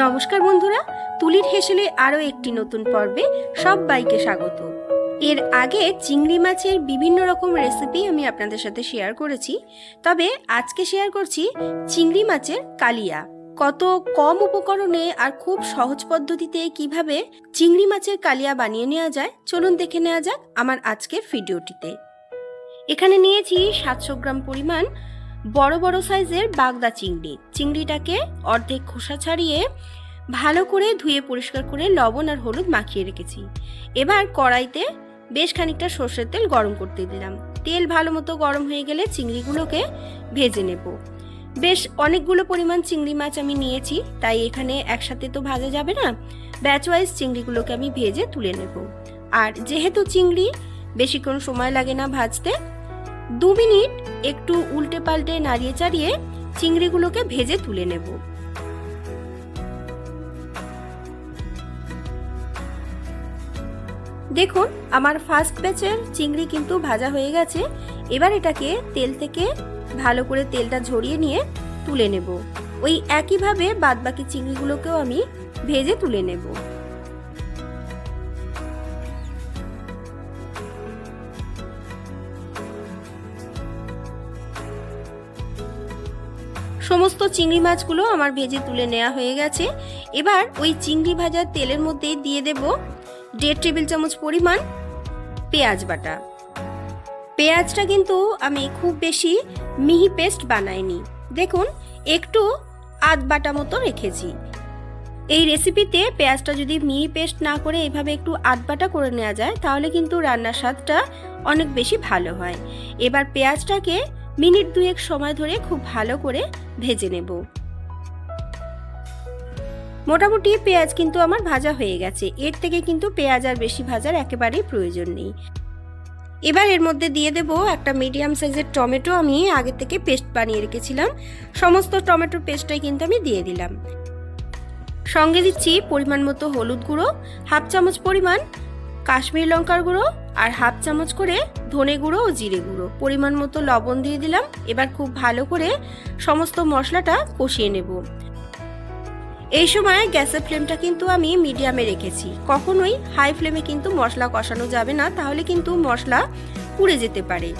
নমস্কার বন্ধুরা, তুলির হেসেলে আরও একটি নতুন পর্বে সব বাইকে স্বাগত। এর আগে চিংড়ি মাছের বিভিন্ন রকম রেসিপি আমি আপনাদের সাথে শেয়ার করেছি, তবে আজকে শেয়ার করছি চিংড়ি মাছের কালিয়া। কত কম উপকরণে আর খুব সহজ পদ্ধতিতে কীভাবে চিংড়ি মাছের কালিয়া বানিয়ে নেওয়া যায়, চলুন দেখে নেওয়া যাক আমার আজকের ভিডিওটিতে এখানে নিয়েছি সাতশো গ্রাম পরিমাণ বড় বড় সাইজের বাগদা চিংড়ি। চিংড়িটাকে অর্ধেক খোসা ছাড়িয়ে ভালো করে ধুয়ে পরিষ্কার করে লবণ আর হলুদ মাখিয়ে রেখেছি। এবার কড়াইতে বেশ খানিকটা সর্ষের তেল গরম করতে দিলাম। তেল ভালো মতো গরম হয়ে গেলে চিংড়িগুলোকে ভেজে নেব। বেশ অনেকগুলো পরিমাণ চিংড়ি মাছ আমি নিয়েছি, তাই এখানে একসাথে তো ভাজা যাবে না। ব্যাচ ওয়াইজ চিংড়িগুলোকে আমি ভেজে তুলে নেব। আর যেহেতু চিংড়ি, বেশিক্ষণ সময় লাগে না ভাজতে দু মিনিট একটু উল্টে পাল্টে নাড়িয়ে চাড়িয়ে চিংড়িগুলোকে ভেজে তুলে নেব। দেখুন, আমার ফার্স্ট ব্যাচের চিংড়ি কিন্তু ভাজা হয়ে গেছে। এবার এটাকে তেল থেকে ভালো করে তেলটা ঝরিয়ে নিয়ে তুলে নেব। ওই একইভাবে বাদবাকি চিংড়িগুলোকেও আমি ভেজে তুলে নেব। সমস্ত চিংড়ি মাছগুলো আমার ভেজে তুলে নেওয়া হয়ে গেছে। এবার ওই চিংড়ি ভাজার তেলের মধ্যে দিয়ে দেব দেড় টেবিল চামচ পরিমাণ পেঁয়াজ বাটা। পেঁয়াজটা কিন্তু আমি খুব বেশি মিহি পেস্ট বানাইনি। দেখুন, একটু আধ বাটা মতো রেখেছি। এই রেসিপিতে পেঁয়াজটা যদি মিহি পেস্ট না করে এভাবে একটু আধ বাটা করে নেওয়া যায়, তাহলে কিন্তু রান্নার স্বাদটা অনেক বেশি ভালো হয়। এবার পেঁয়াজটাকে মিনিট দুয়েক সময় ধরে খুব ভালো করে ভেজে নেব। মোটামুটি পেঁয়াজ কিন্তু আমার ভাজা হয়ে গেছে। এর থেকে কিন্তু পেঁয়াজ আর বেশি ভাজার একেবারেই প্রয়োজন নেই। এবার এর মধ্যে দিয়ে দেব একটা মিডিয়াম সাইজের টমেটো। আমি আগে থেকে পেস্ট বানিয়ে রেখেছিলাম। সমস্ত টমেটোর পেস্টটাই কিন্তু আমি দিয়ে দিলাম। সঙ্গে দিচ্ছি পরিমাণ মতো হলুদ গুঁড়ো, হাফ চামচ পরিমাণ কাশ্মীর লঙ্কার গুঁড়ো আর হাফ চামচ করে ধনে গুঁড়ো ও জিরে গুঁড়ো। পরিমাণ মতো লবণ দিয়ে দিলাম। এবার খুব ভালো করে সমস্ত মশলাটা কষিয়ে নেব। এই সময় গ্যাসের ফ্লেমটা কিন্তু আমি মিডিয়ামে রেখেছি। কখনোই হাই ফ্লেমে কিন্তু মশলা কষানো যাবে না, তাহলে কিন্তু মশলা পুড়ে যেতে পারে।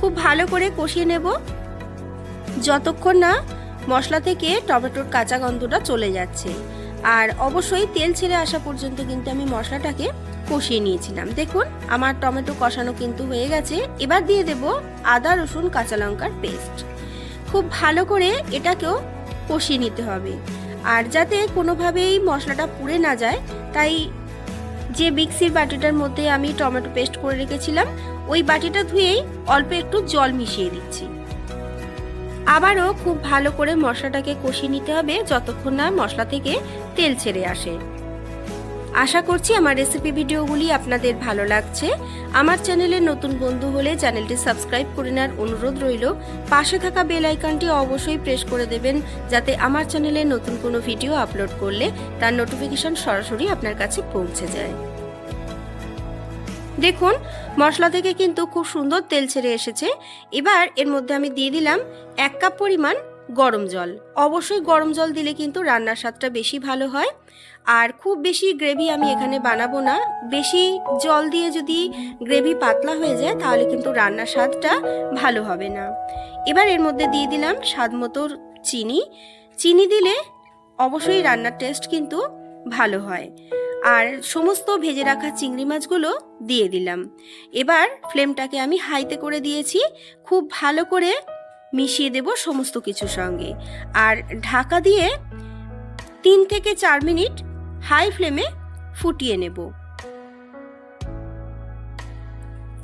খুব ভালো করে কষিয়ে নেব। যতক্ষণ না মশলা থেকে টমেটোর কাঁচা গন্ধটা চলে যাচ্ছে। আর অবশ্যই তেল ছেড়ে আসা পর্যন্ত কিন্তু আমি মশলাটাকে কষিয়ে নিয়েছিলাম। দেখুন, আমার টমেটো কষানো কিন্তু হয়ে গেছে। এবার দিয়ে দেব আদা, রসুন, কাঁচা লঙ্কার পেস্ট। খুব ভালো করে এটাকেও কষিয়ে নিতে হবে। আর যাতে কোনোভাবেই মশলাটা পুড়ে না যায়, তাই যে মিক্সির বাটিটার মধ্যে আমি টমেটো পেস্ট করে রেখেছিলাম, ওই বাটিটা ধুয়েই অল্প একটু জল মিশিয়ে দিচ্ছি। আবারও খুব ভালো করে মশলাটাকে কষিয়ে নিতে হবে যতক্ষণ না মশলা থেকে তেল ছেড়ে আসে। আশা করছি আমার রেসিপি ভিডিওগুলি আপনাদের ভালো লাগছে। আমার চ্যানেলে নতুন বন্ধু হলে চ্যানেলটি সাবস্ক্রাইব করে নেওয়ার অনুরোধ রইল। পাশে থাকা বেল আইকনটি অবশ্যই প্রেস করে দেবেন যাতে আমার চ্যানেলে নতুন কোনো ভিডিও আপলোড করলে তার নোটিফিকেশন সরাসরি আপনার কাছে পৌঁছে যায়। দেখুন, মশলা থেকে কিন্তু খুব সুন্দর তেল ছেড়ে এসেছে। এবার এর মধ্যে আমি দিয়ে দিলাম এক কাপ পরিমাণ গরম জল। অবশ্যই গরম জল দিলে কিন্তু রান্নার স্বাদটা বেশি ভালো হয়। আর খুব বেশি গ্রেভি আমি এখানে বানাবো না। বেশি জল দিয়ে যদি গ্রেভি পাতলা হয়ে যায়, তাহলে কিন্তু রান্নার স্বাদটা ভালো হবে না। এবার এর মধ্যে দিয়ে দিলাম স্বাদ মতো চিনি। চিনি দিলে অবশ্যই রান্নার টেস্ট কিন্তু ভালো হয়। আর সমস্ত ভেজে রাখা চিংড়ি মাছগুলো দিয়ে দিলাম। এবার ফ্লেমটাকে আমি হাইতে করে দিয়েছি। খুব ভালো করে মিশিয়ে দেব সমস্ত কিছুর সঙ্গে। আর ঢাকা দিয়ে তিন থেকে চার মিনিট হাই ফ্লেমে ফুটিয়ে নেব।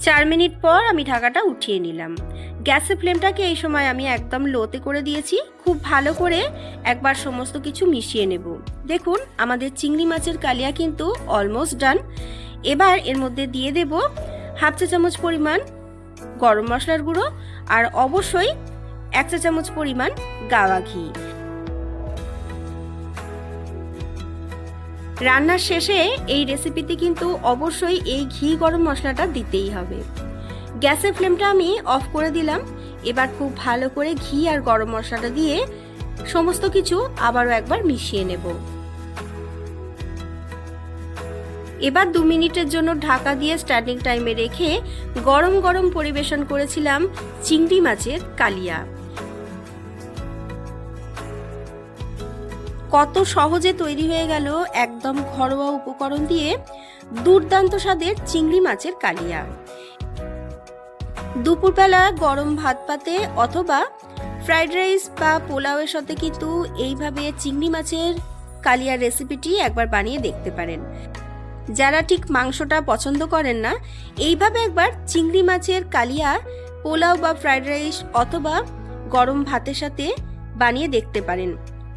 চার মিনিট পর আমি ঢাকাটা উঠিয়ে নিলাম। গ্যাসের ফ্লেমটাকে এই সময় আমি একদম লোতে করে দিয়েছি। খুব ভালো করে একবার সমস্ত কিছু মিশিয়ে নেব। দেখুন, আমাদের চিংড়ি মাছের কালিয়া কিন্তু অলমোস্ট ডান এবার এর মধ্যে দিয়ে দেব হাফ চা চামচ পরিমাণ গরম মশলার গুঁড়ো আর অবশ্যই এক চা চামচ পরিমাণ গাওয়া ঘি। রান্নার শেষে এই রেসিপিতে কিন্তু অবশ্যই এই ঘি গরম মশলাটা দিতেই হবে। গ্যাসের ফ্লেমটা আমি অফ করে দিলাম। এবার খুব ভালো করে ঘি আর গরম মশলাটা দিয়ে সমস্ত কিছু আবারও একবার মিশিয়ে নেব। এবার দু মিনিটের জন্য ঢাকা দিয়ে স্ট্যান্ডিং টাইমে রেখে গরম গরম পরিবেশন করেছিলাম চিংড়ি মাছের কালিয়া। কত সহজে তৈরি হয়ে গেল একদম ঘরোয়া উপকরণ দিয়ে দুর্দান্ত স্বাদের চিংড়ি মাছের কালিয়া। দুপুরবেলা গরম ভাত পাতে অথবা ফ্রাইড রাইস বা পোলাওয়ের সাথে কিন্তু এইভাবে চিংড়ি মাছের কালিয়ার রেসিপিটি একবার বানিয়ে দেখতে পারেন। যারা ঠিক মাংসটা পছন্দ করেন না, এইভাবে একবার চিংড়ি মাছের কালিয়া, পোলাও বা ফ্রাইড রাইস অথবা গরম ভাতের সাথে বানিয়ে দেখতে পারেন।